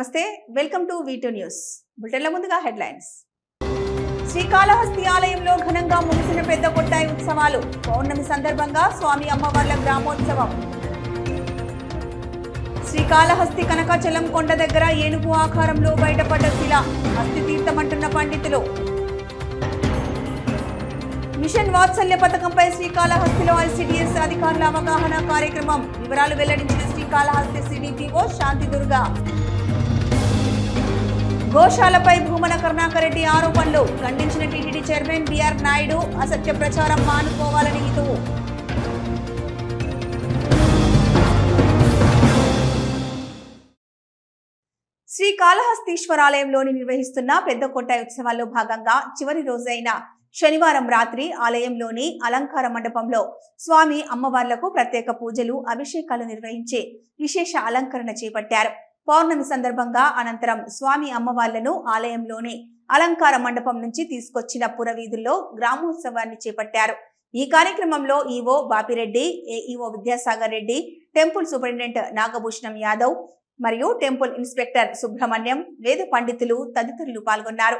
నమస్తే welcome to V two news బులెటిన్ల ముందుగా headlines. Srikalahasti ఆలయంలో ఘనంగా ముగిసిన పెద్ద కొట్టాయి ఉత్సవాలు. పౌర్ణమి సందర్భంగా స్వామి అమ్మవార్ల గ్రామోత్సవం. శ్రీకాళహస్తి కనకాచలం కొండ దగ్గర ఏనుగు ఆకారంలో బయటపడ్డ శిల హస్తి తీర్థమంటున్న పండితులు. మిషన్ వాత్సల్య పథకంపై శ్రీకాళహస్తిలో ఐసిడిఎస్ అధికారుల అవగాహన కార్యక్రమం. వివరాలు వెల్లడించిన శ్రీకాళహస్తి సిడిపిఓ శాంతి దుర్గా గోశాలపై భూమన కరుణాకర్ రెడ్డి ఆరోపణలు. ఖండించిన టీటీడీ చైర్మన్ బిఆర్ నాయుడు అసత్య ప్రచారం మానుకోవాలని హితువు. శ్రీ కాళహస్తీశ్వరాలయంలోని నిర్వహిస్తున్న పెద్ద కొట్టాయి ఉత్సవాల్లో భాగంగా చివరి రోజైన శనివారం రాత్రి ఆలయంలోని అలంకార మండపంలో స్వామి అమ్మవార్లకు ప్రత్యేక పూజలు అభిషేకాలు నిర్వహించి విశేష అలంకరణ చేపట్టారు. పౌర్ణమి సందర్భంగా అనంతరం స్వామి అమ్మవార్లను ఆలయంలోని అలంకార మండపం నుంచి తీసుకొచ్చిన పురవీధుల్లో గ్రామోత్సవాన్ని చేపట్టారు. ఈ కార్యక్రమంలో EO Bapireddy AEO Vidyasagar Reddy temple superintendent Nagabhushanam Yadav మరియు టెంపుల్ ఇన్స్పెక్టర్ సుబ్రహ్మణ్యం వేద పండితులు తదితరులు పాల్గొన్నారు.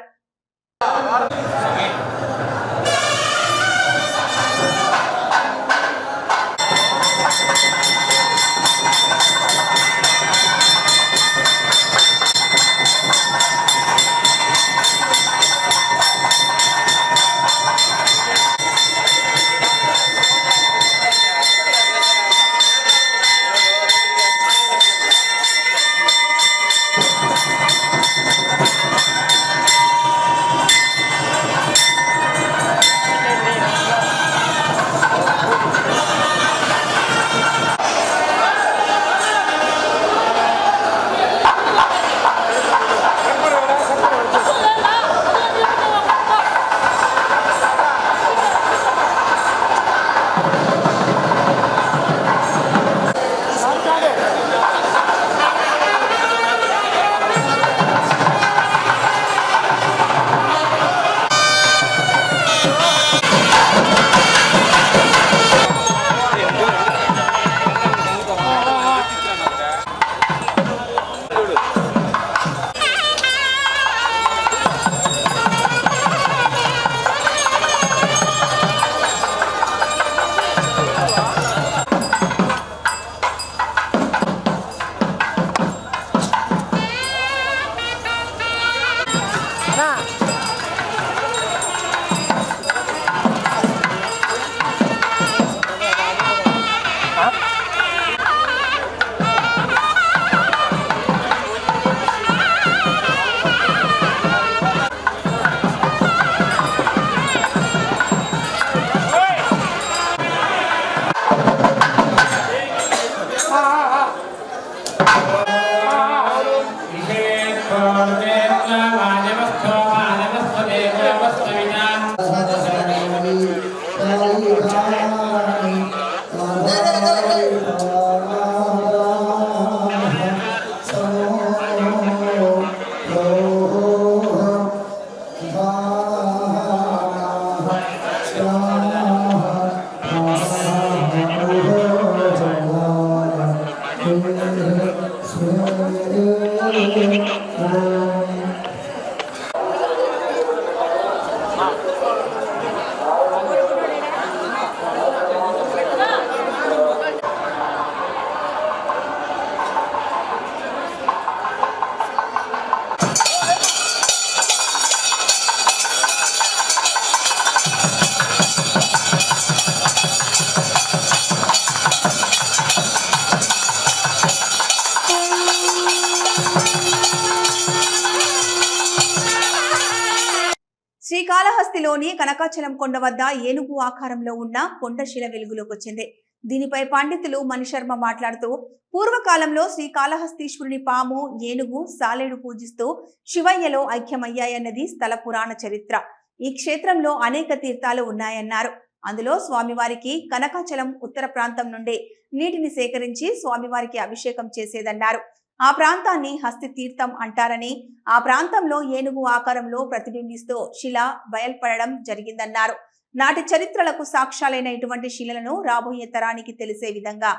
శ్రీకాళహస్తిలోని కనకాచలం కొండ వద్ద ఏనుగు ఆకారంలో ఉన్న కొండశిల వెలుగులోకి వచ్చింది దీనిపై పండితులు మణిశర్మ మాట్లాడుతూ పూర్వకాలంలో శ్రీకాళహస్తీశ్వరుని పాము ఏనుగు సాలేడు పూజిస్తూ శివయ్యలో ఐక్యమయ్యాయన్నది స్థల పురాణ చరిత్ర. ఈ క్షేత్రంలో అనేక తీర్థాలు ఉన్నాయన్నారు. అందులో స్వామివారికి కనకాచలం ఉత్తర ప్రాంతం నుండి నీటిని సేకరించి స్వామివారికి అభిషేకం చేసేదన్నారు. ఆ ప్రాంతాన్ని హస్తి తీర్థం అంటారని ఆ ప్రాంతంలో ఏనుగు ఆకారంలో ప్రతిబింబిస్తూ శిల బయల్పడడం జరిగిందన్నారు. నాటి చరిత్రలకు సాక్ష్యాలైన ఇటువంటి శిలలను రాబోయే తరానికి తెలిసే విధంగా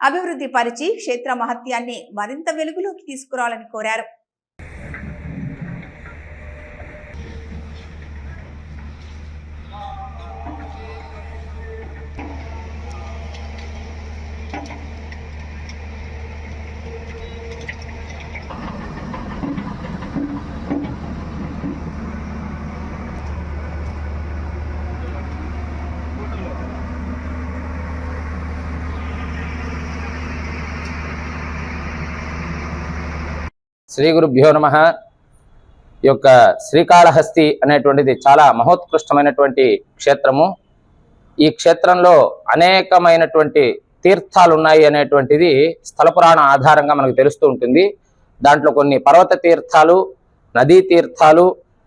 అభివృద్ధి పరిచి క్షేత్ర మహత్యాన్ని మరింత వెలుగులోకి తీసుకురావాలని కోరారు. శ్రీ గురుభ్యో నమ. ఈ యొక్క శ్రీకాళహస్తి అనేటువంటిది చాలా మహోత్కృష్టమైనటువంటి క్షేత్రము. ఈ క్షేత్రంలో అనేకమైనటువంటి తీర్థాలు ఉన్నాయి అనేటువంటిది స్థల పురాణ ఆధారంగా మనకు తెలుస్తూ ఉంటుంది. దాంట్లో కొన్ని పర్వత తీర్థాలు నదీ తీర్థాలు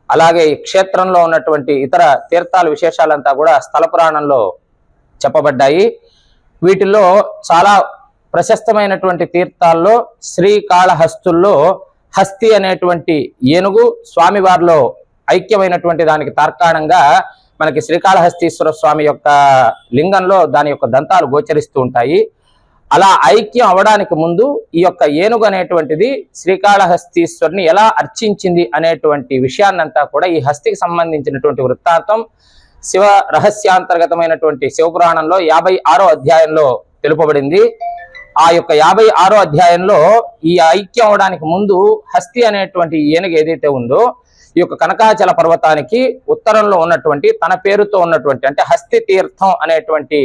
అలాగే ఈ క్షేత్రంలో ఉన్నటువంటి ఇతర తీర్థాల విశేషాలంతా కూడా స్థల పురాణంలో చెప్పబడ్డాయి. వీటిల్లో చాలా ప్రశస్తమైనటువంటి తీర్థాల్లో శ్రీకాళహస్తుల్లో హస్తి అనేటువంటి ఏనుగు స్వామివారిలో ఐక్యమైనటువంటి దానికి తార్కాణంగా మనకి శ్రీకాళహస్తీశ్వర స్వామి యొక్క లింగంలో దాని యొక్క దంతాలు గోచరిస్తూ ఉంటాయి. అలా ఐక్యం అవడానికి ముందు ఈ యొక్క ఏనుగు అనేటువంటిది శ్రీకాళహస్తీశ్వరుని ఎలా అర్చించింది అనేటువంటి విషయాన్నంతా కూడా ఈ హస్తికి సంబంధించినటువంటి వృత్తాంతం శివ రహస్యాంతర్గతమైనటువంటి శివపురాణంలో యాభై ఆరో అధ్యాయంలో తెలుపబడింది. ఆ యొక్క యాభై ఆరో అధ్యాయంలో ఈ ఐక్యం అవడానికి ముందు హస్తి అనేటువంటి ఏనుగు ఏదైతే ఉందో ఈ యొక్క కనకాచల పర్వతానికి ఉత్తరంలో ఉన్నటువంటి తన పేరుతో ఉన్నటువంటి అంటే హస్తి తీర్థం అనేటువంటి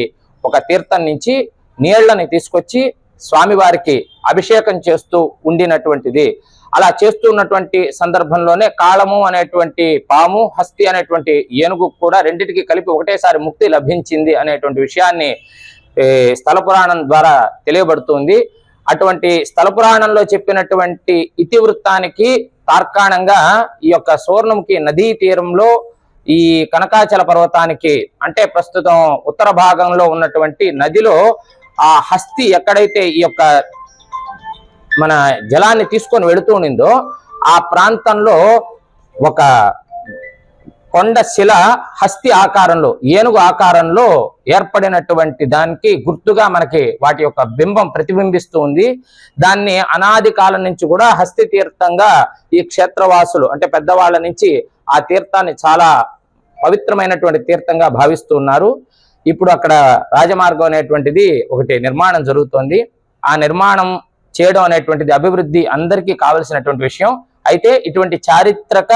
ఒక తీర్థం నుంచి నీళ్ళని తీసుకొచ్చి స్వామివారికి అభిషేకం చేస్తూ ఉండినటువంటిది. అలా చేస్తూ ఉన్నటువంటి సందర్భంలోనే కాళము అనేటువంటి పాము హస్తి అనేటువంటి ఏనుగు కూడా రెండింటికి కలిపి ఒకటేసారి ముక్తి లభించింది అనేటువంటి విషయాన్ని స్థల పురాణం ద్వారా తెలియబడుతుంది. అటువంటి స్థల పురాణంలో చెప్పినటువంటి ఇతివృత్తానికి తార్కాణంగా ఈ యొక్క సువర్ణంకి నదీ తీరంలో ఈ కనకాచల పర్వతానికి అంటే ప్రస్తుతం ఉత్తర భాగంలో ఉన్నటువంటి నదిలో ఆ హస్తి ఎక్కడైతే ఈ యొక్క మన జలాన్ని తీసుకొని వెళుతూ ఉండిందో ఆ ప్రాంతంలో ఒక కొండ శిల హస్తి ఆకారంలో ఏనుగు ఆకారంలో ఏర్పడినటువంటి దానికి గుర్తుగా మనకి వాటి యొక్క బింబం ప్రతిబింబిస్తూ ఉంది. దాన్ని అనాది కాలం నుంచి కూడా హస్తి తీర్థంగా ఈ క్షేత్రవాసులు అంటే పెద్దవాళ్ళ నుంచి ఆ తీర్థాన్ని చాలా పవిత్రమైనటువంటి తీర్థంగా భావిస్తూ ఉన్నారు. ఇప్పుడు అక్కడ రాజమార్గం అనేటువంటిది ఒకటి నిర్మాణం జరుగుతోంది. ఆ నిర్మాణం చేయడం అనేటువంటిది అభివృద్ధి అందరికీ కావలసినటువంటి విషయం. అయితే ఇటువంటి చారిత్రక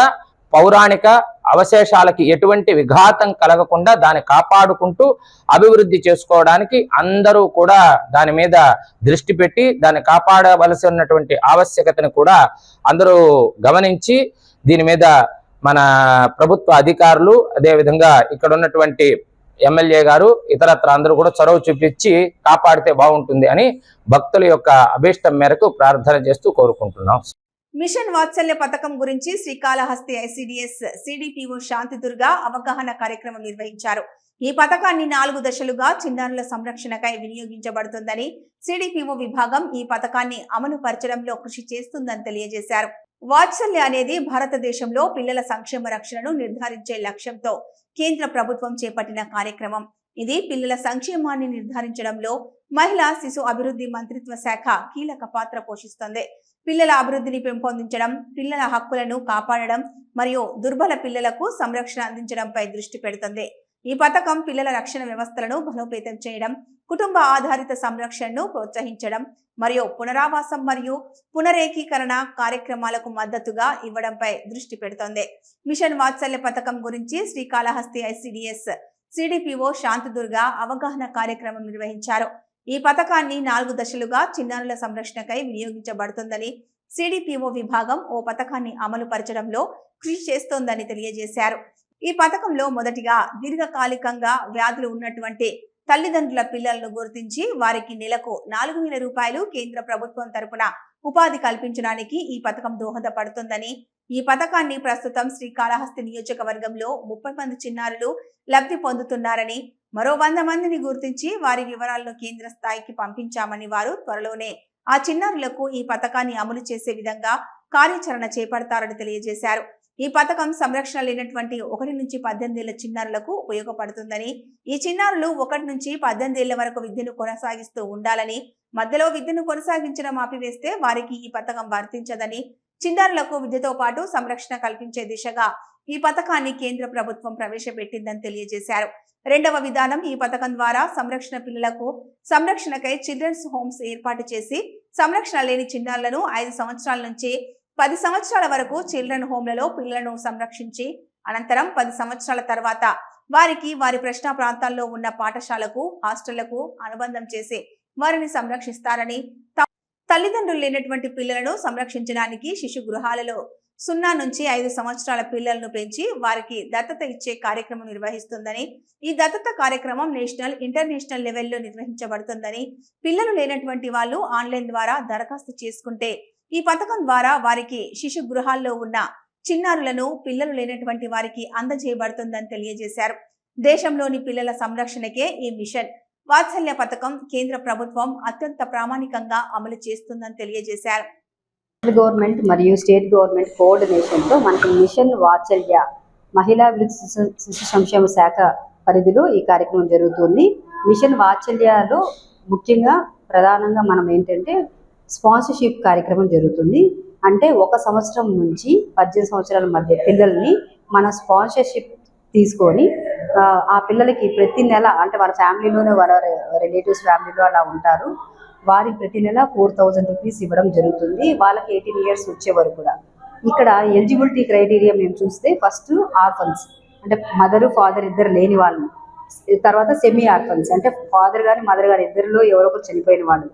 పౌరాణిక అవశేషాలకి ఎటువంటి విఘాతం కలగకుండా దాన్ని కాపాడుకుంటూ అభివృద్ధి చేసుకోవడానికి అందరూ కూడా దాని మీద దృష్టి పెట్టి దాన్ని కాపాడవలసి ఉన్నటువంటి ఆవశ్యకతను కూడా అందరూ గమనించి దీని మీద మన ప్రభుత్వ అధికారులు అదేవిధంగా ఇక్కడ ఉన్నటువంటి ఎమ్మెల్యే గారు ఇతరత్ర అందరూ కూడా చొరవ చూపించి కాపాడితే బాగుంటుంది అని భక్తుల యొక్క అభీష్టం మేరకు ప్రార్థన చేస్తూ కోరుకుంటున్నాం. మిషన్ వాత్సల్య పథకం గురించి శ్రీకాళహస్తి ఐసిడిఎస్ సిడిపిఓ శాంతిదుర్గా అవగాహన కార్యక్రమం నిర్వహించారు. ఈ పథకాన్ని నాలుగు దశలుగా చిన్నారుల సంరక్షణకై వినియోగించబడుతుందని సిడిపిఓ విభాగం ఈ పథకాన్ని అమలు పరచడంలో కృషి చేస్తుందని తెలియజేశారు. వాత్సల్య అనేది భారతదేశంలో పిల్లల సంక్షేమ రక్షణను నిర్ధారించే లక్ష్యంతో కేంద్ర ప్రభుత్వం చేపట్టిన కార్యక్రమం. ఇది పిల్లల సంక్షేమాన్ని నిర్ధారించడంలో మహిళా శిశు అభివృద్ధి మంత్రిత్వ శాఖ కీలక పాత్ర పోషిస్తుంది. పిల్లల అభివృద్ధిని పెంపొందించడం పిల్లల హక్కులను కాపాడడం మరియు దుర్బల పిల్లలకు సంరక్షణ అందించడంపై దృష్టి పెడుతుంది. ఈ పథకం పిల్లల రక్షణ వ్యవస్థలను బలోపేతం చేయడం కుటుంబ ఆధారిత సంరక్షణను ప్రోత్సహించడం మరియు పునరావాసం మరియు పునరేకీకరణ కార్యక్రమాలకు మద్దతుగా ఇవ్వడంపై దృష్టి పెడుతోంది. మిషన్ వాత్సల్య పథకం గురించి శ్రీకాళహస్తి ఐసిడిఎస్ సిడిపిఓ శాంతిదుర్గ అవగాహన కార్యక్రమం నిర్వహించారు. ఈ పథకాన్ని నాలుగు దశలుగా చిన్నారుల సంరక్షణకై వినియోగించబడుతుందని సిడిపిఓ విభాగం ఓ పథకాన్ని అమలు పరచడంలో కృషి చేస్తోందని తెలియజేశారు. ఈ పథకంలో మొదటిగా దీర్ఘకాలికంగా వ్యాధులు ఉన్నటువంటి తల్లిదండ్రుల పిల్లలను గుర్తించి వారికి నెలకు నాలుగు వేల రూపాయలు కేంద్ర ప్రభుత్వం తరపున ఉపాధి కల్పించడానికి ఈ పథకం దోహదపడుతుందని ఈ పథకాన్ని ప్రస్తుతం శ్రీకాళహస్తి నియోజకవర్గంలో ముప్పై మంది చిన్నారులు లబ్ధి పొందుతున్నారని మరో వంద మందిని గుర్తించి వారి వివరాలను కేంద్ర స్థాయికి పంపించామని వారు త్వరలోనే ఆ చిన్నారులకు ఈ పథకాన్ని అమలు చేసే విధంగా కార్యాచరణ చేపడతారని తెలియజేశారు. ఈ పథకం సంరక్షణ లేనటువంటి ఒకటి నుంచి పద్దెనిమిది ఏళ్ళ చిన్నారులకు ఉపయోగపడుతుందని ఈ చిన్నారులు ఒకటి నుంచి పద్దెనిమిది ఏళ్ళ వరకు విద్యను కొనసాగిస్తూ ఉండాలని మధ్యలో విద్యను కొనసాగించడం ఆపివేస్తే వారికి ఈ పథకం వర్తించదని చిన్నారులకు విద్యతో పాటు సంరక్షణ కల్పించే దిశగా ఈ పథకాన్ని కేంద్ర ప్రభుత్వం ప్రవేశపెట్టిందని తెలియజేశారు. రెండవ విధానం ఈ పథకం ద్వారా సంరక్షణ పిల్లలకు సంరక్షణకై చిల్డ్రన్స్ హోమ్స్ ఏర్పాటు చేసి సంరక్షణ లేని చిన్నారులను ఐదు సంవత్సరాల నుంచి పది సంవత్సరాల వరకు చిల్డ్రన్ హోమ్లలో పిల్లలను సంరక్షించి అనంతరం పది సంవత్సరాల తర్వాత వారికి వారి ప్రశ్న ప్రాంతాల్లో ఉన్న పాఠశాలకు హాస్టళ్ళకు అనుబంధం చేసి వారిని సంరక్షిస్తారని తల్లిదండ్రులు లేనటువంటి పిల్లలను సంరక్షించడానికి శిశు గృహాలలో సున్నా నుంచి ఐదు సంవత్సరాల పిల్లలను పెంచి వారికి దత్తత ఇచ్చే కార్యక్రమం నిర్వహిస్తుందని ఈ దత్తత కార్యక్రమం నేషనల్ ఇంటర్నేషనల్ లెవెల్లో నిర్వహించబడుతుందని పిల్లలు లేనటువంటి వాళ్ళు ఆన్లైన్ ద్వారా దరఖాస్తు చేసుకుంటే ఈ పథకం ద్వారా వారికి శిశు గృహాల్లో ఉన్న చిన్నారులను పిల్లలు లేనటువంటి వారికి అందజేయబడుతుందని తెలియజేశారు. దేశంలోని పిల్లల సంరక్షణకే ఈ మిషన్ వాత్సల్య పథకం కేంద్ర ప్రభుత్వం అత్యంత ప్రామాణికంగా అమలు చేస్తుందని తెలియజేశారు. గవర్నమెంట్ మరియు స్టేట్ గవర్నమెంట్ కోఆర్డినేషన్తో మనకి మిషన్ వాత్సల్య మహిళా శిశు శిశు సంక్షేమ శాఖ పరిధిలో ఈ కార్యక్రమం జరుగుతుంది. మిషన్ వాత్సల్యలో ముఖ్యంగా ప్రధానంగా మనం ఏంటంటే స్పాన్సర్షిప్ కార్యక్రమం జరుగుతుంది. అంటే ఒక సంవత్సరం నుంచి పద్దెనిమిది సంవత్సరాల మధ్య పిల్లల్ని మన స్పాన్సర్షిప్ తీసుకొని ఆ, పిల్లలకి ప్రతి నెల అంటే వాళ్ళ ఫ్యామిలీలోనే వాళ్ళ రిలేటివ్స్ ఫ్యామిలీలో అలా ఉంటారు. వారికి ప్రతి నెల ఫోర్ థౌజండ్ రూపీస్ ఇవ్వడం జరుగుతుంది. వాళ్ళకి ఎయిటీన్ ఇయర్స్ వచ్చే వరకు కూడా. ఇక్కడ ఎలిజిబిలిటీ క్రైటీరియా మేము చూస్తే ఫస్ట్ ఆర్ఫన్స్ అంటే మదర్ ఫాదర్ ఇద్దరు లేని వాళ్ళు. తర్వాత సెమీ ఆర్ఫన్స్ అంటే ఫాదర్ గాని మదర్ కానీ ఇద్దరిలో ఎవరో ఒకరు చనిపోయిన వాళ్ళు.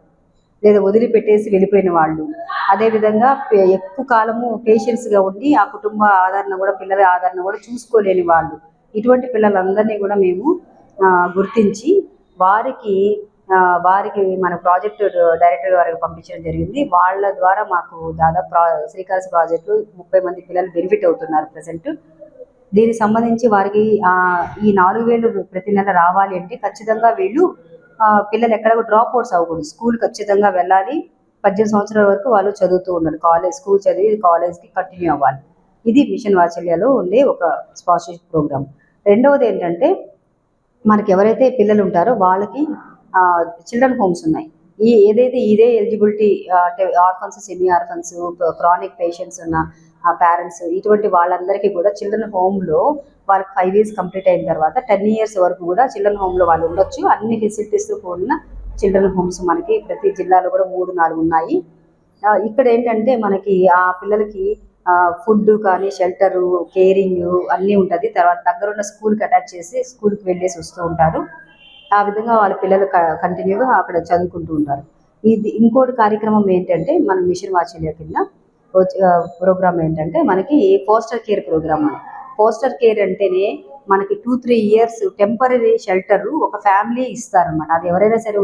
లేదా వదిలిపెట్టేసి వెళ్ళిపోయిన వాళ్ళు. అదేవిధంగా ఎక్కువ కాలము patients గా ఉండి ఆ కుటుంబ ఆదరణ కూడా పిల్లల ఆదరణ కూడా చూసుకోలేని వాళ్ళు. ఇటువంటి పిల్లలందరినీ కూడా మేము గుర్తించి వారికి వారికి మన ప్రాజెక్టు డైరెక్టర్ గారికి పంపించడం జరిగింది. వాళ్ళ ద్వారా మాకు దాదాపు ప్రా శ్రీకాళహస్తి ప్రాజెక్టు ముప్పై మంది పిల్లలు బెనిఫిట్ అవుతున్నారు ప్రజెంట్. దీనికి సంబంధించి వారికి ఈ నాలుగు వేలు ప్రతి నెల రావాలి అంటే ఖచ్చితంగా వీళ్ళు పిల్లలు ఎక్కడ డ్రాప్ అవుట్స్ అవ్వకూడదు. స్కూల్ ఖచ్చితంగా వెళ్ళాలి. పద్దెనిమిది సంవత్సరాల వరకు వాళ్ళు చదువుతూ ఉన్నారు కాలేజ్ స్కూల్ చదివి కాలేజ్కి కంటిన్యూ అవ్వాలి. ఇది మిషన్ వాత్సల్యలో ఉండే ఒక స్పాన్సర్షిప్ ప్రోగ్రామ్. రెండవది ఏంటంటే మనకి ఎవరైతే పిల్లలు ఉంటారో వాళ్ళకి చిల్డ్రన్ హోమ్స్ ఉన్నాయి. ఈ ఏదైతే ఇదే ఎలిజిబిలిటీ అంటే orphans semi orphans chronic patients ఉన్న పేరెంట్స్ ఇటువంటి వాళ్ళందరికీ కూడా చిల్డ్రన్ హోమ్లో వాళ్ళకి ఫైవ్ ఇయర్స్ కంప్లీట్ అయిన తర్వాత టెన్ ఇయర్స్ వరకు కూడా చిల్డ్రన్ హోమ్లో వాళ్ళు ఉండొచ్చు. అన్ని ఫెసిలిటీస్ కూడిన చిల్డ్రన్ హోమ్స్ మనకి ప్రతి జిల్లాలో కూడా మూడు నాలుగు ఉన్నాయి. ఇక్కడ ఏంటంటే మనకి ఆ పిల్లలకి ఫుడ్ కానీ షెల్టరు కేరింగ్ అన్నీ ఉంటుంది. తర్వాత దగ్గరున్న స్కూల్కి అటాచ్ చేసి స్కూల్కి వెళ్ళేసి వస్తూ ఉంటారు. ఆ విధంగా వాళ్ళ పిల్లలు కంటిన్యూగా అక్కడ చదువుకుంటూ ఉంటారు. ఇది ఇంకోటి కార్యక్రమం ఏంటంటే మన మిషన్ వాచల్య కింద ప్రోగ్రామ్ ఏంటంటే మనకి పోస్టర్ కేర్ ప్రోగ్రామ్ అని. పోస్టర్ కేర్ అంటేనే మనకి two three years temporary shelter ఒక ఫ్యామిలీ ఇస్తారనమాట అది ఎవరైనా సరే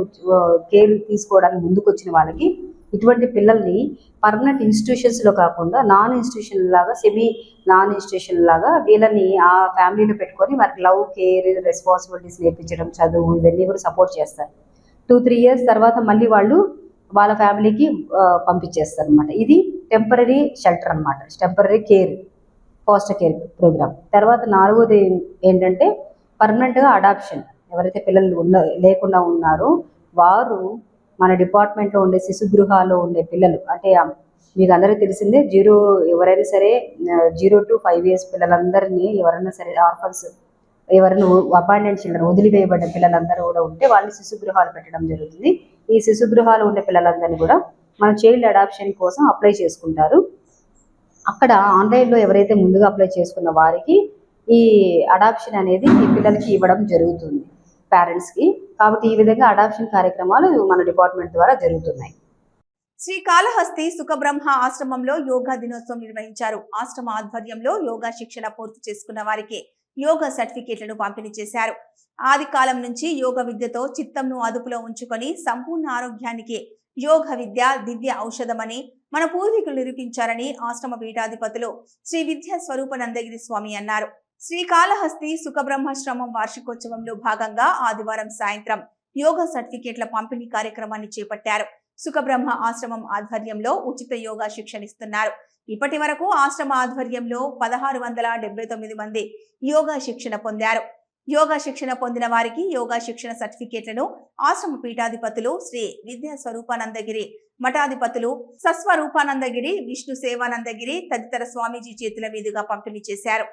కేర్ తీసుకోవడానికి ముందుకు వచ్చిన వాళ్ళకి ఇటువంటి పిల్లల్ని పర్మనెంట్ ఇన్స్టిట్యూషన్స్లో కాకుండా నాన్ ఇన్స్టిట్యూషన్ లాగా సెమీ నాన్ ఇన్స్టిట్యూషన్ లాగా వీళ్ళని ఆ ఫ్యామిలీలో పెట్టుకొని వారికి లవ్ కేర్ రెస్పాన్సిబిలిటీస్ నేర్పించడం చదువు ఇవన్నీ కూడా సపోర్ట్ చేస్తారు. టూ త్రీ ఇయర్స్ తర్వాత మళ్ళీ వాళ్ళు వాళ్ళ ఫ్యామిలీకి పంపించేస్తారు అనమాట ఇది టెంపరీ షెల్టర్ అనమాట temporary care foster care program తర్వాత నాలుగోది ఏంటంటే పర్మనెంట్గా అడాప్షన్ ఎవరైతే పిల్లలు ఉన్న లేకుండా ఉన్నారో వారు మన డిపార్ట్మెంట్లో ఉండే శిశుగృహాల్లో ఉండే పిల్లలు అంటే మీకు అందరికీ తెలిసిందే జీరో ఎవరైనా సరే జీరో టు ఫైవ్ ఇయర్స్ పిల్లలందరినీ ఎవరైనా సరే ఆర్ఫన్స్ ఎవరైనా అబాండెంట్ చిల్డ్రన్ వదిలివేయబడ్డ పిల్లలందరూ కూడా ఉంటే వాళ్ళని శిశుగృహాలు పెట్టడం జరుగుతుంది. ఈ శిశుగృహాలు ఉండే పిల్లలందరినీ కూడా మన చైల్డ్ అడాప్షన్ కోసం అప్లై చేసుకుంటారు. అక్కడ ఆన్లైన్లో ఎవరైతే ముందుగా అప్లై చేసుకున్న వారికి ఈ అడాప్షన్ అనేది ఈ పిల్లలకి ఇవ్వడం జరుగుతుంది పేరెంట్స్కి. కాబట్టి ఈ విధంగా అడాప్షన్ కార్యక్రమాలు మన డిపార్ట్మెంట్ ద్వారా జరుగుతున్నాయి. శ్రీ కాళహస్తి సుఖబ్రహ్మ ఆశ్రమంలో యోగా దినోత్సవం నిర్వహించారు. ఆశ్రమ ఆధ్వర్యంలో యోగా శిక్షణ పూర్తి చేసుకున్న వారికి యోగా సర్టిఫికేట్లను పంపిణీ చేశారు. ఆది కాలం నుంచి యోగ విద్యతో చిత్తంను అదుపులో ఉంచుకొని సంపూర్ణ ఆరోగ్యానికి యోగ విద్య దివ్య ఔషధమని మన పూర్వీకులు నిరూపించారని ఆశ్రమ పీఠాధిపతులు శ్రీ విద్యా స్వరూపనందగిరి స్వామి అన్నారు. శ్రీకాళహస్తి సుఖబ్రహ్మాశ్రమం వార్షికోత్సవంలో భాగంగా ఆదివారం సాయంత్రం యోగా సర్టిఫికేట్ల పంపిణీ కార్యక్రమాన్ని చేపట్టారు. సుఖబ్రహ్మ ఆశ్రమం ఆధ్వర్యంలో ఉచిత యోగా శిక్షణ ఇస్తున్నారు ఇప్పటి వరకు ఆశ్రమ ఆధ్వర్యంలో పదహారు వందల డెబ్బై తొమ్మిది మంది యోగా శిక్షణ పొందారు. యోగా శిక్షణ పొందిన వారికి యోగా శిక్షణ సర్టిఫికేట్లను ఆశ్రమ పీఠాధిపతులు శ్రీ విద్యా స్వరూపానందగిరి మఠాధిపతులు సస్వరూపానందగిరి విష్ణు సేవానందగిరి తదితర స్వామీజీ చేతుల మీదుగా పంపిణీ చేశారు.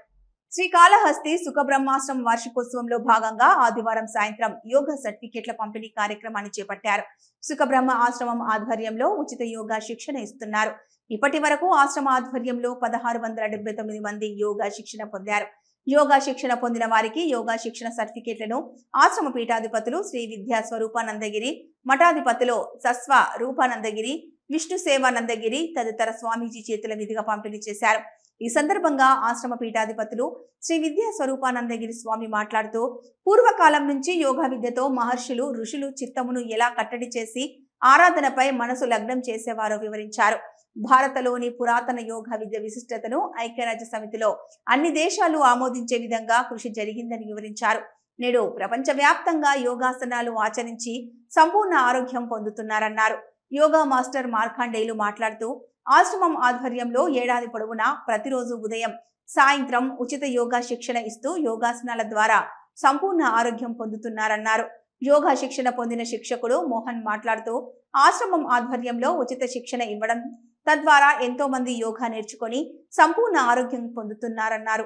శ్రీకాళహస్తి సుఖబ్రహ్మాశ్రమం వార్షికోత్సవంలో భాగంగా ఆదివారం సాయంత్రం యోగా సర్టిఫికెట్ల పంపిణీ కార్యక్రమాన్ని చేపట్టారు. సుఖబ్రహ్మ ఆశ్రమం ఆధ్వర్యంలో ఉచిత యోగా శిక్షణ ఇస్తున్నారు. ఇప్పటి వరకు ఆశ్రమ ఆధ్వర్యంలో పదహారు వందల డెబ్బై తొమ్మిది మంది యోగా శిక్షణ పొందారు. యోగా శిక్షణ పొందిన వారికి యోగా శిక్షణ సర్టిఫికెట్లను ఆశ్రమ పీఠాధిపతులు శ్రీ విద్యా స్వరూపానందగిరి మఠాధిపతులు సస్వ రూపానందగిరి విష్ణు సేవానందగిరి తదితర స్వామీజీ చేతుల మీదుగా పంపిణీ చేశారు. ఈ సందర్భంగా ఆశ్రమ పీఠాధిపతులు శ్రీ విద్యా స్వరూపానందగిరి స్వామి మాట్లాడుతూ పూర్వకాలం నుంచి యోగా విద్యతో మహర్షులు ఋషులు చిత్తమును ఎలా కట్టడి చేసి ఆరాధనపై మనసు లగ్నం చేసేవారో వివరించారు. భారతలోని పురాతన యోగా విద్య విశిష్టతను ఐక్యరాజ్య సమితిలో అన్ని దేశాలు ఆమోదించే విధంగా కృషి జరిగిందని వివరించారు. నేడు ప్రపంచవ్యాప్తంగా యోగాసనాలు ఆచరించి సంపూర్ణ ఆరోగ్యం పొందుతున్నారన్నారు. యోగా మాస్టర్ మార్కాండేయులు మాట్లాడుతూ ఆశ్రమం ఆధ్వర్యంలో ఏడాది పొడవునా ప్రతిరోజు ఉదయం సాయంత్రం ఉచిత యోగా శిక్షణ ఇస్తూ యోగాసనాల ద్వారా సంపూర్ణ ఆరోగ్యం పొందుతున్నారన్నారు. యోగా శిక్షణ పొందిన శిక్షకుడు మోహన్ మాట్లాడుతూ ఆశ్రమం ఆధ్వర్యంలో ఉచిత శిక్షణ ఇవ్వడం తద్వారా ఎంతో మంది యోగా నేర్చుకొని సంపూర్ణ ఆరోగ్యం పొందుతున్నారన్నారు.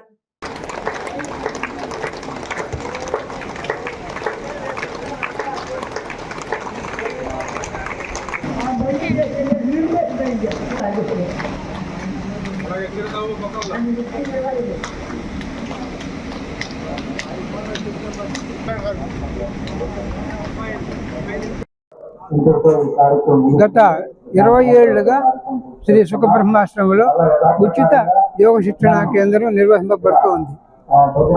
గత ఇరవై ఏళ్ళుగా శ్రీ సుఖబ్రహ్మాశ్రమంలో ఉచిత యోగ శిక్షణ కేంద్రం నిర్వహింపబడుతోంది.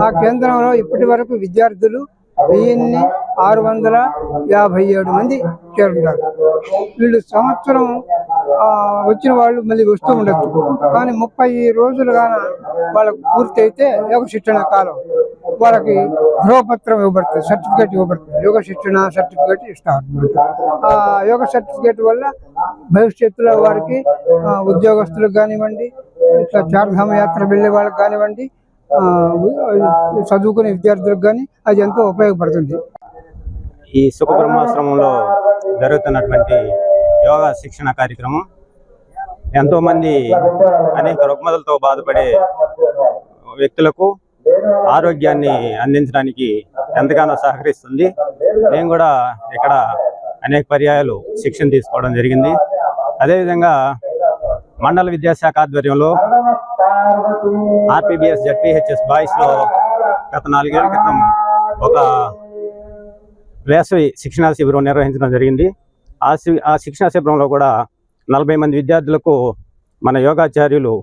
ఆ కేంద్రంలో ఇప్పటి వరకు విద్యార్థులు వెయ్యిన్ని ఆరు వందల యాభై ఏడు మంది చేరుంటారు వీళ్ళు సంవత్సరం ఆ, వచ్చిన వాళ్ళు మళ్ళీ వస్తూ ఉండొచ్చు. కానీ ముప్పై రోజులుగాన వాళ్ళకు పూర్తి అయితే యోగ శిక్షణ కాలం. వాళ్ళకి ధ్రువపత్రం ఇవ్వబడుతుంది సర్టిఫికేట్ ఇవ్వబడుతుంది. యోగ శిక్షణ సర్టిఫికేట్ ఇస్తారు అన్నమాట. ఆ యోగ సర్టిఫికేట్ వల్ల భవిష్యత్తులో వారికి ఉద్యోగస్తులకు కానివ్వండి ఇట్లా చార్ధామ యాత్ర వెళ్ళే వాళ్ళకి కానివ్వండి చదువుకునే విద్యార్థులకు కానీ అది ఎంతో ఉపయోగపడుతుంది. ఈ సుఖబ్రహ్మాశ్రమంలో జరుగుతున్నటువంటి యోగా శిక్షణ కార్యక్రమం ఎంతో మంది అనేక రుగ్మతలతో బాధపడే వ్యక్తులకు ఆరోగ్యాన్ని అందించడానికి ఎంతగానో సహకరిస్తుంది. నేను కూడా ఇక్కడ అనేక పర్యాయాలు శిక్షణ తీసుకోవడం జరిగింది. అదేవిధంగా మండల విద్యాశాఖ ఆధ్వర్యంలో ఆర్పీబీఎస్ జడ్పీహెచ్ఎస్ బాయ్స్లో గత నాలుగేళ్ళ క్రితం ఒక వేసవి శిక్షణా శిబిరం నిర్వహించడం జరిగింది. ఆ శి ఆ శిక్షణా శిబిరంలో కూడా నలభై మంది విద్యార్థులకు మన యోగాచార్యులు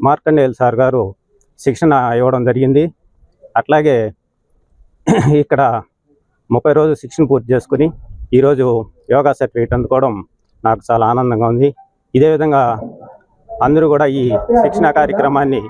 మార్కండేయులు సార్ గారు శిక్షణ ఇవ్వడం జరిగింది. అట్లాగే ఇక్కడ ముప్పై రోజులు శిక్షణ పూర్తి చేసుకుని ఈరోజు యోగా సర్టిఫికేట్ అందుకోవడం నాకు చాలా ఆనందంగా ఉంది. ఇదే విధంగా అందరూ కూడా ఈ శిక్షణా కార్యక్రమాన్ని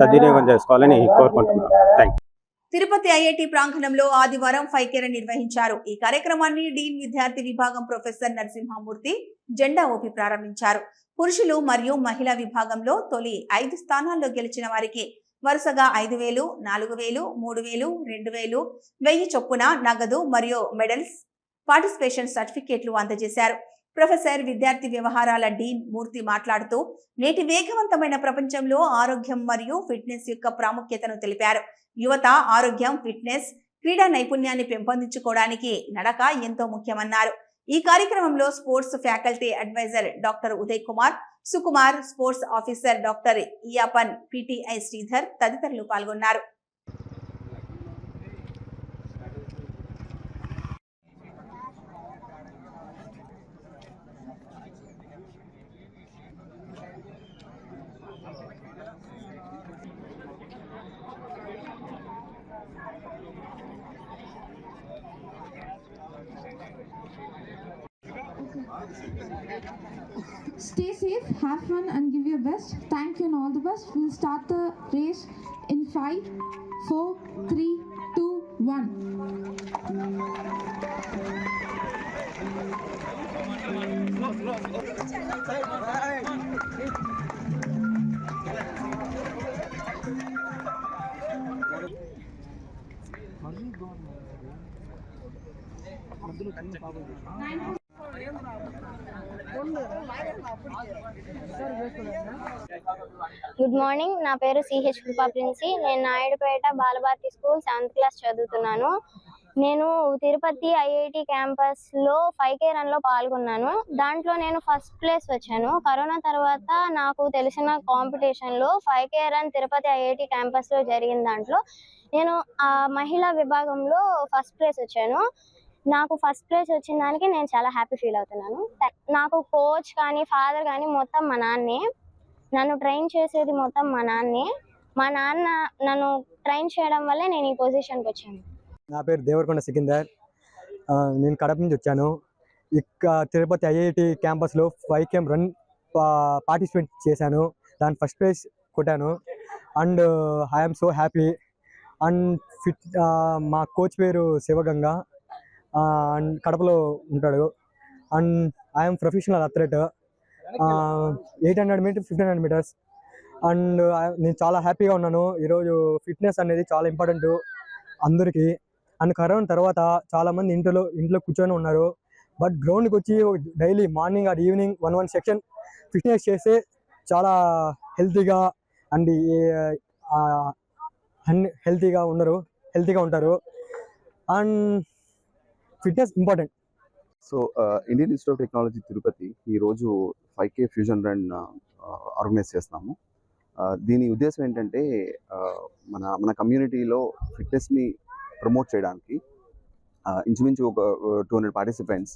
సద్వినియోగం చేసుకోవాలని కోరుకుంటున్నాను. థ్యాంక్ తిరుపతి ఐఐటి ప్రాంగణంలో ఆదివారం ఫైకేర నిర్వహించారు. ఈ కార్యక్రమాన్ని డీన్ విద్యార్థి విభాగం ప్రొఫెసర్ నరసింహమూర్తి జెండా ఊపి ప్రారంభించారు. పురుషులు మరియు మహిళా విభాగంలో తొలి ఐదు స్థానాల్లో గెలిచిన వారికి వరుసగా ఐదు వేలు నాలుగు వేలు మూడు వేలు రెండు వేలు వెయ్యి చొప్పున నగదు మరియు మెడల్స్ పార్టిసిపేషన్ సర్టిఫికేట్లు అందజేశారు. ప్రొఫెసర్ విద్యార్థి వ్యవహారాల డీన్ మూర్తి మాట్లాడుతూ నేటి వేగవంతమైన ప్రపంచంలో ఆరోగ్యం మరియు ఫిట్నెస్ యొక్క ప్రాముఖ్యతను తెలిపారు. యువత ఆరోగ్యం ఫిట్నెస్ క్రీడా నైపుణ్యాన్ని పెంపొందించుకోవడానికి నడక ఎంతో ముఖ్యమన్నారు. ఈ కార్యక్రమంలో sports faculty advisor doctor Uday Kumar Sukumar sports officer doctor Iyappan PTI Sridhar తదితరులు పాల్గొన్నారు. Stay safe, have fun, and give your best. Thank you and all the best. We'll start the race in five, four, three, two, one. Good morning నా పేరు CH కృపా ప్రిన్సి నేను Naidupeta Balabharathi school seventh class చదువుతున్నాను. నేను Tirupati IIT క్యాంపస్లో five K రన్లో పాల్గొన్నాను. దాంట్లో నేను ఫస్ట్ ప్లేస్ వచ్చాను. కరోనా తర్వాత నాకు తెలిసిన కాంపిటీషన్లో five K run Tirupati IIT క్యాంపస్లో జరిగిన దాంట్లో నేను ఆ మహిళా విభాగంలో ఫస్ట్ ప్లేస్ వచ్చాను. నాకు ఫస్ట్ ప్లేస్ వచ్చిన దానికి నేను చాలా హ్యాపీ ఫీల్ అవుతున్నాను. నాకు కోచ్ కానీ ఫాదర్ కానీ మొత్తం మా నాన్నే. నన్ను ట్రైన్ చేసేది మొత్తం మా నాన్నే. మా నాన్న నన్ను ట్రైన్ చేయడం వల్లే నేను ఈ పొజిషన్కి వచ్చాను. నా పేరు దేవరకొండ సికిందర్. నేను కడప నుంచి వచ్చాను. ఇక తిరుపతి ఐఐటి క్యాంపస్లో ఫైవ్ కేమ్ రన్ పార్టిసిపేట్ చేశాను. దాని ఫస్ట్ ప్రైజ్ కొట్టాను. And I'm so happy. And fit మా కోచ్ పేరు శివగంగ. అండ్ కడపలో ఉంటాడు. And I'm professional athlete. Eight hundred meter fifteen hundred meters. And నేను చాలా హ్యాపీగా ఉన్నాను. ఈరోజు ఫిట్నెస్ అనేది చాలా ఇంపార్టెంట్ అందరికీ. అండ్ కరోనా తర్వాత చాలా మంది ఇంట్లో ఇంట్లో కూర్చొని ఉన్నారు. బట్ గ్రౌండ్కి వచ్చి daily morning or evening one one section fitness చేస్తే చాలా హెల్తీగా అండ్ హెల్తీగా ఉండరు హెల్తీగా ఉంటారు. And fitness important. So Indian Institute of Technology Tirupati ఈరోజు five K fusion run organise చేస్తాము దీని ఉద్దేశం ఏంటంటే మన మన కమ్యూనిటీలో ఫిట్నెస్ని ప్రమోట్ చేయడానికి ఇంచుమించు ఒక two hundred participants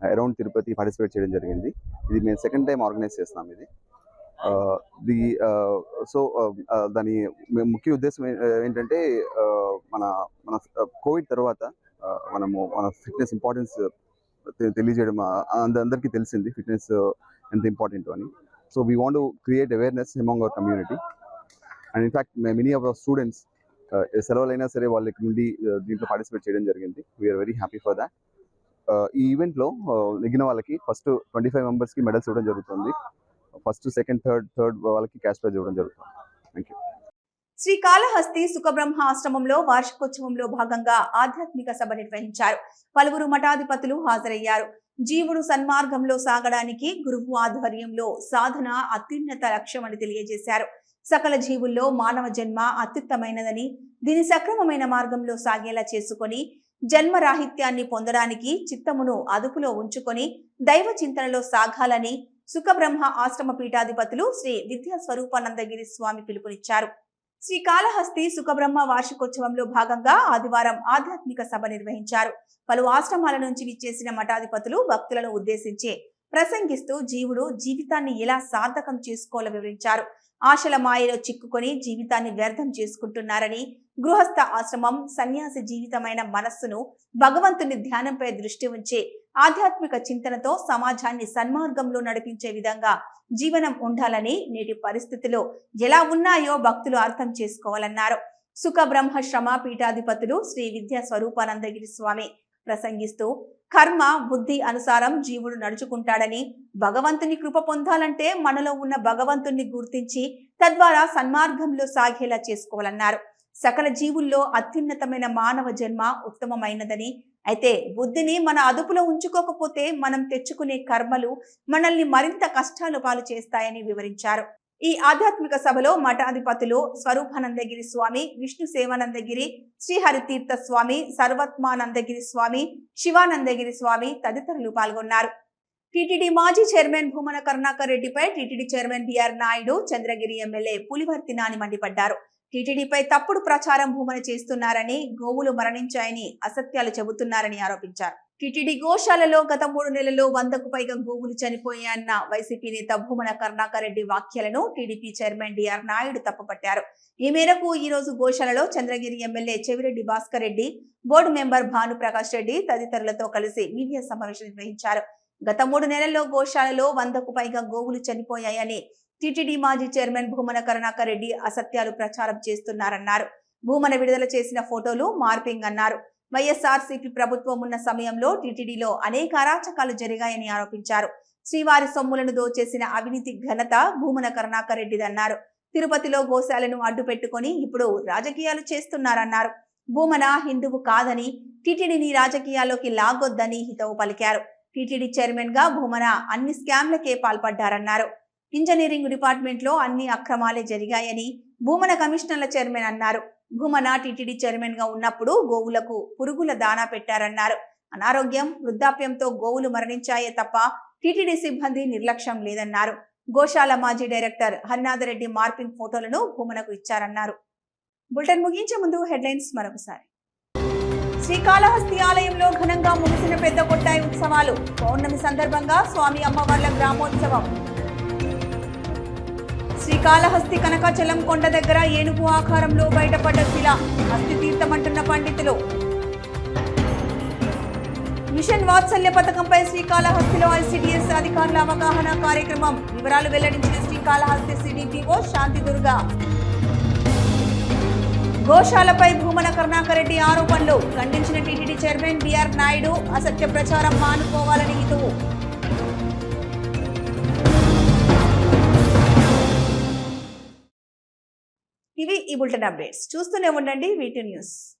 around Tirupati participate చేయడం జరిగింది. ఇది మేము సెకండ్ టైం ఆర్గనైజ్ చేస్తున్నాం ఇది. ది సో దాని ముఖ్య ఉద్దేశం ఏంటంటే మన మన కోవిడ్ తర్వాత మనము మన ఫిట్నెస్ ఇంపార్టెన్స్ తెలియజేయడం అందరికీ తెలిసింది. ఫిట్నెస్ ఎంత ఇంపార్టెంట్ అని. So we want create awareness among our community and in fact many of our students సెలవులైనా సరే వాళ్ళ నుండి uh, దీంట్లో పార్టిసిపేట్ చేయడం జరిగింది. We are very happy for that ఈ ఈవెంట్లో నెగ్గిన uh, వాళ్ళకి ఫస్ట్ ట్వంటీ ఫైవ్ మెంబర్స్కి మెడల్స్ ఇవ్వడం జరుగుతుంది. ఫస్ట్ సెకండ్ థర్డ్ థర్డ్ వాళ్ళకి క్యాష్ ప్రైజ్ ఇవ్వడం జరుగుతుంది. థ్యాంక్ యూ శ్రీ కాళహస్తి సుఖబ్రహ్మ ఆశ్రమంలో వార్షికోత్సవంలో భాగంగా ఆధ్యాత్మిక సభ నిర్వహించారు. పలువురు మఠాధిపతులు హాజరయ్యారు. జీవుడు సన్మార్గంలో సాగడానికి గురువు ఆధ్వర్యంలో సాధన అత్యున్నత లక్ష్యమని తెలియజేశారు. సకల జీవుల్లో మానవ జన్మ అత్యుత్తమైనదని దీని సక్రమమైన మార్గంలో సాగేలా చేసుకొని జన్మరాహిత్యాన్ని పొందడానికి చిత్తమును అదుపులో ఉంచుకొని దైవ చింతనలో సాగాలని సుఖబ్రహ్మ ఆశ్రమ పీఠాధిపతులు శ్రీ విద్యా స్వరూపానందగిరి స్వామి పిలుపునిచ్చారు. శ్రీ కాళహస్తి సుఖబ్రహ్మ వార్షికోత్సవంలో భాగంగా ఆదివారం ఆధ్యాత్మిక సభ నిర్వహించారు. పలు ఆశ్రమాల నుంచి విచ్చేసిన మఠాధిపతులు భక్తులను ఉద్దేశించి ప్రసంగిస్తూ జీవుడు జీవితాన్ని ఎలా సార్థకం చేసుకోవాలో వివరించారు. ఆశల మాయలో చిక్కుకొని జీవితాన్ని వ్యర్థం చేసుకుంటున్నారని గృహస్థ ఆశ్రమం సన్యాసి జీవితమైన మనస్సును భగవంతుని ధ్యానంపై దృష్టి ఉంచే ఆధ్యాత్మిక చింతనతో సమాజాన్ని సన్మార్గంలో నడిపించే విధంగా జీవనం ఉండాలని నేటి పరిస్థితిలో ఎలా ఉన్నాయో భక్తులు అర్థం చేసుకోవాలన్నారు. సుఖ బ్రహ్మ శ్రమ పీఠాధిపతులు శ్రీ విద్యా స్వరూపానందగిరి స్వామి ప్రసంగిస్తూ కర్మ బుద్ధి అనుసారం జీవుడు నడుచుకుంటాడని భగవంతుని కృప పొందాలంటే మనలో ఉన్న భగవంతుణ్ణి గుర్తించి తద్వారా సన్మార్గంలో సాగేలా చేసుకోవాలన్నారు. సకల జీవుల్లో అత్యున్నతమైన మానవ జన్మ ఉత్తమమైనదని అయితే బుద్ధిని మన అదుపులో ఉంచుకోకపోతే మనం తెచ్చుకునే కర్మలు మనల్ని మరింత కష్టాలు పాలు చేస్తాయని వివరించారు. ఈ ఆధ్యాత్మిక సభలో మఠాధిపతులు స్వరూపానందగిరి స్వామి విష్ణు సేవానందగిరి శ్రీహరితీర్థ స్వామి సర్వత్మానందగిరి స్వామి శివానందగిరి స్వామి తదితరులు పాల్గొన్నారు. టీటీడీ మాజీ చైర్మన్ భూమన కరుణాకర్ రెడ్డిపై TTD chairman BR Naidu Chandragiri MLA Pulivarthi Nani మండిపడ్డారు టీటీడీపై తప్పుడు ప్రచారం భూమన చేస్తున్నారని గోవులు మరణించాయని అసత్యాలు చెబుతున్నారని ఆరోపించారు. టిటిడి గోశాలలో గత మూడు నెలల్లో వందకు పైగా గోవులు చనిపోయాయన్న వైసీపీ నేత భూమన కరుణాకర్ రెడ్డి వ్యాఖ్యలను టీడీపీ చైర్మన్ డిఆర్ నాయుడు తప్పుపట్టారు. ఈ మేరకు ఈ రోజు గోశాలలో Chandragiri MLA Chevireddy Bhaskar Reddy board member Bhanuprakash Reddy తదితరులతో కలిసి మీడియా సమావేశం నిర్వహించారు. గత మూడు నెలల్లో గోశాలలో వందకు పైగా గోవులు చనిపోయాయని టీటీడీ మాజీ చైర్మన్ భూమన కరుణాకర్ రెడ్డి అసత్యాలు ప్రచారం చేస్తున్నారన్నారు. భూమన విడుదల చేసిన ఫోటోలు మార్పింగ్ అన్నారు. వైఎస్ఆర్సీపీ ప్రభుత్వం ఉన్న సమయంలో టీటీడీలో అనేక అరాచకాలు జరిగాయని ఆరోపించారు. శ్రీవారి సొమ్ములను దోచేసిన అవినీతి ఘనత భూమన కరుణాకర్ రెడ్డిదన్నారు తిరుపతిలో గోశాలను అడ్డు పెట్టుకొని ఇప్పుడు రాజకీయాలు చేస్తున్నారన్నారు. భూమన హిందువు కాదని టీటీడీని రాజకీయాల్లోకి లాగొద్దని హితవు పలికారు. టీటీడీ చైర్మన్గా భూమన అన్ని స్కామ్లకే పాల్పడ్డారన్నారు. ఇంజనీరింగ్ డిపార్ట్మెంట్లో అన్ని అక్రమాలే జరిగాయని భూమన కమిషనర్ల చైర్మన్ అన్నారు. గుమన టీటీడీ చైర్మన్గా ఉన్నప్పుడు గోవులకు పురుగుల దానా పెట్టారన్నారు. అనారోగ్యం వృద్ధాప్యంతో గోవులు మరణించాయే తప్ప టీటీడీ సిబ్బంది నిర్లక్ష్యం లేదన్నారు. గోశాల మాజీ డైరెక్టర్ హన్నాదరెడ్డి మార్పింగ్ ఫోటోలను భూమనకు ఇచ్చారన్నారు. బులెటిన్ ముగించే ముందు హెడ్లైన్స్ మరొకసారి. శ్రీకాళహస్తి ఆలయంలో ఘనంగా ముగిసిన పెద్ద కొట్టాయి ఉత్సవాలు. పౌర్ణమి సందర్భంగా స్వామి అమ్మవార్ల గ్రామోత్సవం. శ్రీకాళహస్తి కనకాచలం కొండ దగ్గర ఏనుగు ఆకారంలో బయటపడ్డ శిల హస్తి తీర్థమంటున్న పండితులు. మిషన్ వాత్సల్య పథకంపై శ్రీకాళహస్తిలో ఐసిడిఎస్ అధికారుల అవగాహన కార్యక్రమం. వివరాలు వెల్లడించిన శ్రీకాళహస్తి సిడిపిఓ శాంతి దుర్గా. గోశాలపై భూమన కరుణాకర్ రెడ్డి ఆరోపణలు. ఖండించిన టీటీడీ చైర్మన్ బిఆర్ నాయుడు అసత్య ప్రచారం మానుకోవాలని హితవు. ఈ బులెటిన్ అప్డేట్స్. చూస్తూనే ఉండండి వీటి న్యూస్.